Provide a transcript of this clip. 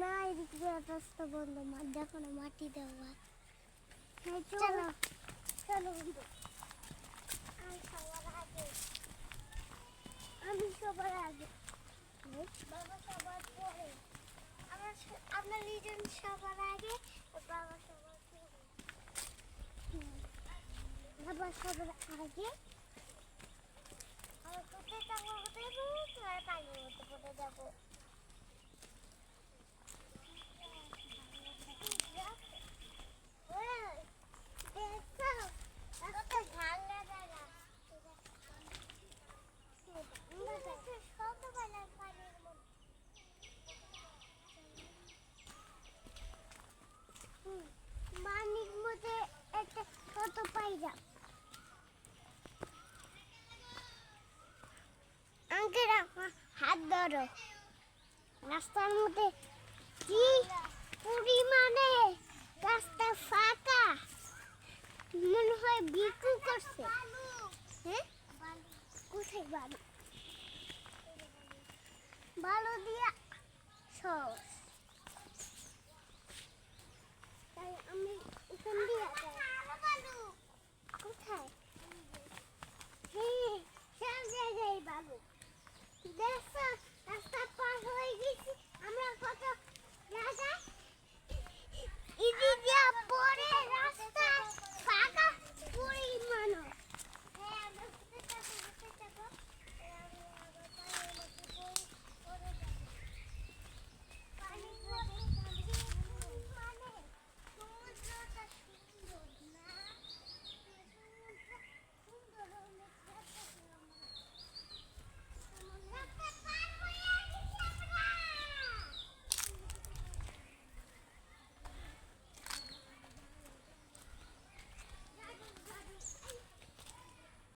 না এদিক রাস্তা বন্ধ মাঠ দেখো না মাটি দেওয়া হ্যাঁ চলো চলো বন্ধু আগে আমি সবার আগে। বাবা সবার পরে। আমরা লিজন সবার আগে বাবা সবার পরে। বাবা সবার আগে। আর কোথায় যাব ধরো রাস্তার মধ্যে কি পরিমাণে রাস্তা ফাঁকা? মনে হয় বিক্রি করছে। হ্যাঁ? কোথায় বালু? বালু দিয়া সস।